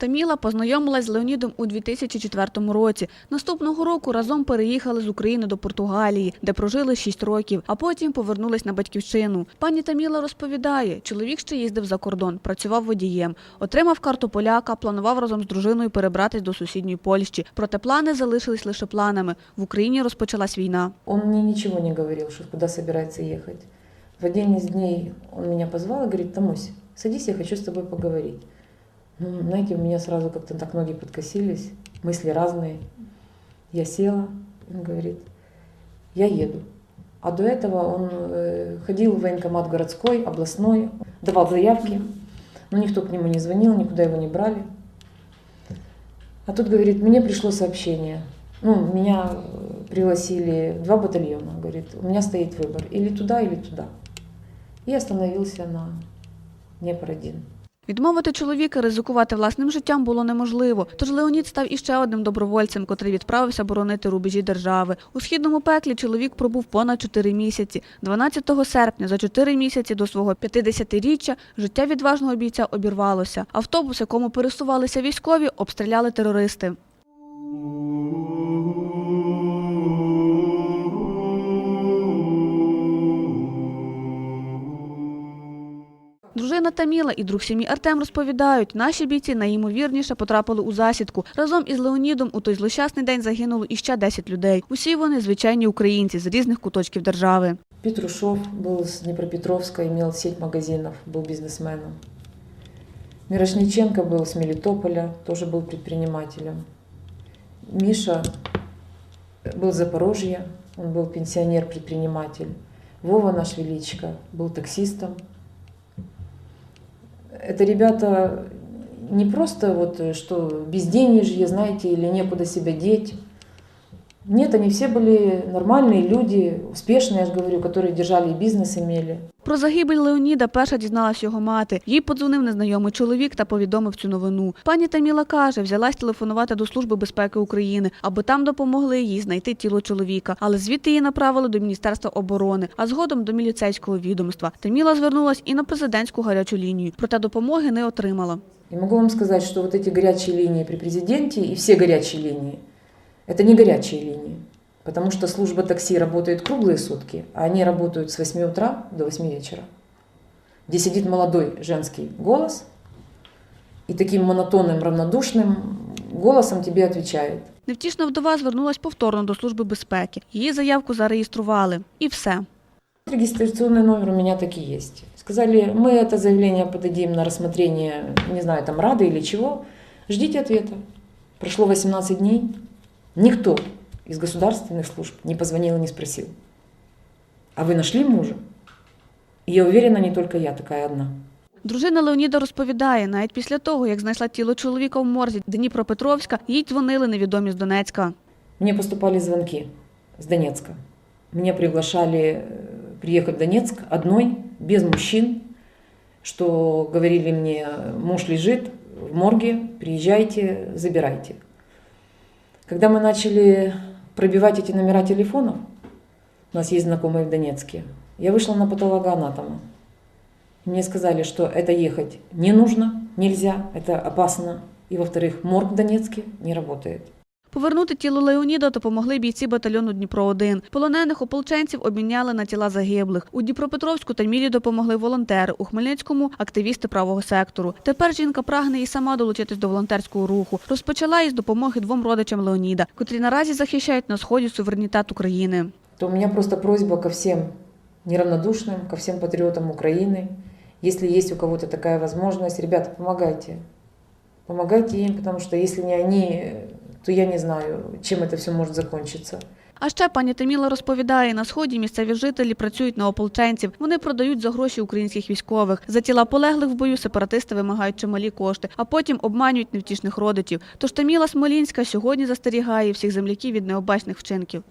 Таміла познайомилась з Леонідом у 2004 році. Наступного року разом переїхали з України до Португалії, де прожили 6 років, а потім повернулись на батьківщину. Пані Таміла розповідає, чоловік ще їздив за кордон, працював водієм, отримав карту поляка, планував разом з дружиною перебратись до сусідньої Польщі. Проте плани залишились лише планами. В Україні розпочалась війна. Он мне ничего не говорил, что куда собирается ехать. В один из дней он меня позвал и говорит, Тамусь, садись, я хочу с тобой поговорить. Ну, знаете, у меня сразу как-то так ноги подкосились, мысли разные. Я села, он говорит, я еду. А до этого он э, ходил в военкомат городской, областной, давал заявки, но никто к нему не звонил, никуда его не брали. А тут, говорит, мне пришло сообщение. Ну, меня э, пригласили два батальона. Говорит, у меня стоит выбор, или туда, или туда. И остановился на Днепр-1. Відмовити чоловіка ризикувати власним життям було неможливо. Тож Леонід став іще одним добровольцем, котрий відправився боронити рубежі держави. У східному пеклі чоловік пробув понад чотири місяці. 12 серпня, за чотири місяці до свого 50-річчя, життя відважного бійця обірвалося. Автобус, якому пересувалися військові, обстріляли терористи. Дружина Таміла і друг сім'ї Артем розповідають, наші бійці найімовірніше потрапили у засідку. Разом із Леонідом у той злощасний день загинуло іще 10 людей. Усі вони звичайні українці з різних куточків держави. Петрушев был с Днепропетровска, имел сеть магазинов, был бизнесменом. Мирошниченко был с Мелитополя, тоже был предпринимателем. Миша был с Запорожья, он был пенсионер-предприниматель. Вова наш Величко был таксистом. Это ребята не просто вот, э, что безденежье, знаете, или некуда себя деть. Нет, они все были нормальные люди, успешные, я же говорю, которые держали и бизнес имели. Про загибель Леоніда перша дізналась його мати. Їй подзвонив незнайомий чоловік та повідомив цю новину. Пані Таміла каже, взялась телефонувати до Служби безпеки України, аби там допомогли їй знайти тіло чоловіка. Але звідти її направили до Міністерства оборони, а згодом до міліцейського відомства. Таміла звернулась і на президентську гарячу лінію, проте допомоги не отримала. И могу вам сказать, что вот эти горячие линии при президенте и все горячие линии, это не горячие линии. Потому что служба такси работает круглые сутки, а они работают с 8 утра до 8 вечера. Где сидит молодой женский голос и таким монотонным, равнодушным голосом тебе отвечает. Невтішна вдова звернулась повторно до Служби безпеки. Її заявку зареєстрували. І все. Регистрационный номер у меня так и есть. Сказали, мы это заявление подадим на рассмотрение, не знаю, там Рады или чего. Ждите ответа. Прошло 18 дней. Никто из государственных служб не позвонил и не спросил. А вы нашли мужа? И я уверена, не только я такая одна. Дружина Леоніда розповідає, навіть після того, як знайшла тіло чоловіка в морзі Дніпропетровська, їй дзвонили невідомі з Донецька. Мне поступали звонки с Донецка. Меня приглашали э, приехать в Донецк одной, без мужчин, что говорили мне, муж лежит в морге, приезжайте, забирайте. Когда мы начали пробивать эти номера телефонов, у нас есть знакомые в Донецке, я вышла на патологоанатома. Мне сказали, что это ехать не нужно, нельзя, это опасно. И, во-вторых, морг в Донецке не работает. Повернути тіло Леоніда допомогли бійці батальйону Дніпро-1. Полонених ополченців обміняли на тіла загиблих. У Дніпропетровську та Мілі допомогли волонтери, у Хмельницькому – активісти правого сектору. Тепер жінка прагне і сама долучитись до волонтерського руху. Розпочала із допомоги двом родичам Леоніда, котрі наразі захищають на сході суверенітет України. то у меня просто просьба ко всем неравнодушным, ко всем патриотам Украины. Если есть у кого-то такая возможность, ребята, помогайте. Помогайте им, потому что если не они, то я не знаю, чем это все может закончиться. А ще пані Тиміла розповідає, на сході місцеві жителі працюють на ополченців. Вони продають за гроші українських військових. За тіла полеглих в бою сепаратисти вимагають чималі кошти, а потім обманюють невтішних родичів. Тож Таміла Смолінська сьогодні застерігає всіх земляків від необачних вчинків.